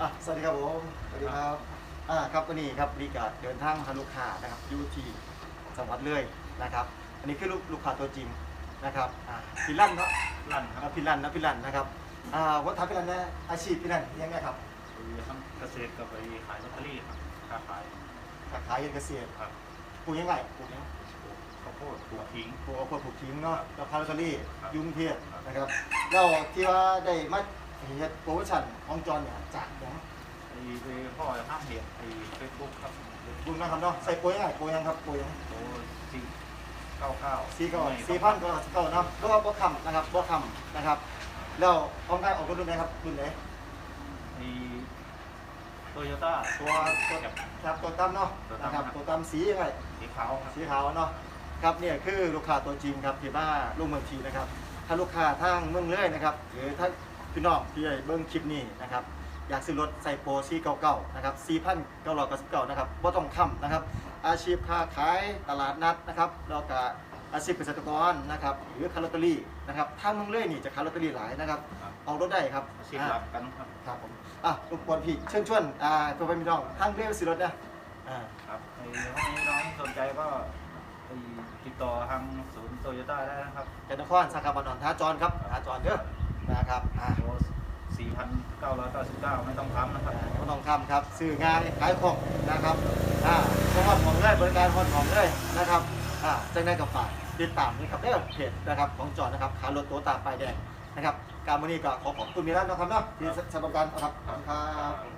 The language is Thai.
อะสวัสดีครับผมสวัสดีครับอ่าครับวันนี้ครับบริการเดินทางหาลูกค้านะครับอยู่ที่จังหวัดเลยนะครับ อันนี้คือลูกลูกค้าตัวจริงนะครับอ่าพิลันเนาะลั่นคอ่ารับพิลันนะพิลันนะครับอ่าวัฒนพิลันนะอาชีพพิลันยังไงครับ คือทำเกษตรกับไปขายลอตเตอรี่ครับค้าขายค้า ขายเกษตรครับปลูกยังไงปลูกยังปลูกข้าวโพดปลูกขิงปลูกเอาพวกปลูกทิ้งเนาะแล้วคาร์ลอตเตอรี่ครับยุ่งเทียนะครับแล้วที่ว่าได้มาเฮ็ดโปรโมชั่นของจอนเนี่ยจากหยังไอ้ไปพ่อจะห้ามเหตุไอ้เฟซบุ๊กครับบุญนะครับเนาะใส่โปรยังไงโปรยังครับโปรยังโอ้สี่เก้าเก้าสี่เก้าสี่พันก็เก้าเนาะเพราะว่าบ่คำนะครับบ่คำนะครับ แล้วเอาง่ายออกรุ่นไหนครับรุ่นไหนไอ้ โตโยต้าตัวตัวครับตัวตั้มเนาะนะครับตัวตั้มสียังไงสีขาวครับ สีขาวเนาะครับเนี่ยคือลูกค้าตัวจริงครับที่บ้านลูกเมืองทีนะครับ ถ้าลูกค้าทางเมืองเลยนะครับ หรือถ้าพี่น้องที่ได้เบิ่งคลิปนี้นะครับ อยากซื้อรถใส่โปรซีเก่าๆนะครับ4,999นะครับบ่ต้องค้ำนะครับ อาชีพค้าขายตลาดนัดนะครับแล้วก็อาชีพเกษตรกรนะครับหรือคาร์ลอตเตอรี่นะครับทางเมืองเลยนี่จะคาร์ลอตเตอรี่หลายนะครับ ครับ เอารถได้ครับอาชีพรับกันครับ ครับผมอะรบกวนพี่เชิญชวนอ่าตัวไปมีน้องทางเรียกซื้อรถนะอ่าครับไอ้ห้องนี้น้องสนใจก็ไปติดต่อทางศูนย์โตโยต้าได้นะครับจันทนครสาขาบานอนท่าจรครับท่าจรเด้อนะครับอ่าโอ้สี่พันเก้าร้อยเก้าสิบเก้าไม่ต้องทำนะครับก็ต้องคำครับซื้องานขายของนะครับอ่าเพราะว่าของเลยบริการคนของเลยนะครับอ่าจังได้กับฝากติดตามนี่ครับเด้อเพจนะครับของจอนะครับขารถโตตามไปายแดง นะครับ การวันนี้ก็ขอขอบคุณมีร้านนะครับเนาะที่สำหรับการครับขอบคุณครับ